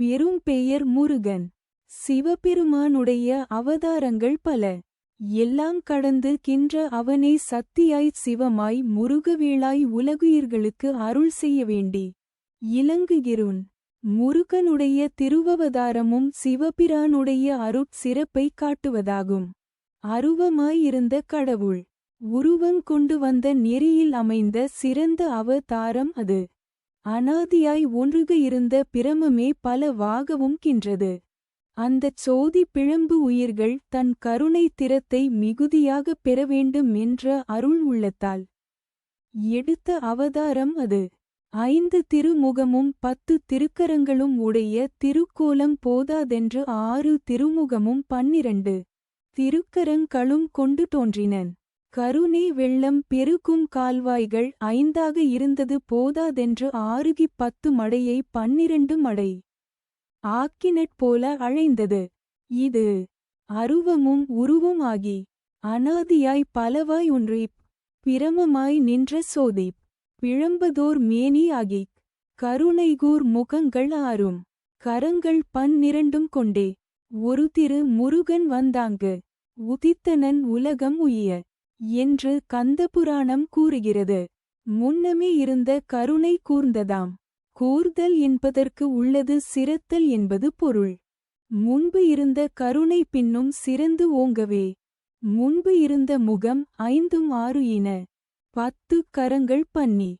வெறும் பெயர் முருகன். சிவபெருமானுடைய அவதாரங்கள் பல. எல்லாம் கடந்து கின்ற அவனே சத்தியாய்ச் சிவமாய் முருகவேளாய் உலகுயிர்களுக்கு அருள் செய்ய வேண்டி. இலங்குகிறோன் முருகனுடைய திருவவதாரமும் சிவபிரானுடைய அருட் சிறப்பைக் காட்டுவதாகும். அருவமாயிருந்த கடவுள். உருவங் கொண்டு வந்த நெறியில் அமைந்த சிறந்த அவதாரம் அது. அனாதியாய் ஒன்றுக இருந்த பிரமமே பல வாகவும் கின்றது. அந்தச் சோதி பிழம்பு உயிர்கள் தன் கருணை திறத்தை மிகுதியாகப் பெற வேண்டும் என்ற அருள் உள்ளத்தால். எடுத்த அவதாரம் அது. ஐந்து திருமுகமும் பத்து திருக்கரங்களும் உடைய திருக்கோலம் போதாதென்று ஆறு திருமுகமும் பன்னிரண்டு திருக்கரங்களும் கொண்டு தோன்றினன். கருணை வெள்ளம் பெருக்கும் கால்வாய்கள் ஐந்தாக இருந்தது போதாதென்று ஆறுகி பத்து மடையை பன்னிரண்டு மடை. ஆக்கினட் போல அழைந்தது. இது அருவமும் உருவும் ஆகி அனாதியாய் பலவாய் ஒன்றிப் பிரமமாய் நின்ற சோதிப் பிழம்பதோர் மேனி ஆகிக் கருணைகூர் முகங்கள் ஆறும் கரங்கள் பன்னிரண்டும் கொண்டே. ஒரு திரு முருகன் வந்தாங்கு உதித்தனன் உலகம் உய்ய. என்று கந்தபுராணம் கூறுகிறது. முன்னமே இருந்த கருணை கூர்ந்ததாம். கூர்தல் என்பதற்கு உள்ளது சிரத்தல் என்பது பொருள். முன்பு இருந்த கருணை பின்னும் சிறந்து ஓங்கவே. முன்பு இருந்த முகம் ஐந்தும் ஆறு இன. பத்து கரங்கள் பன்னி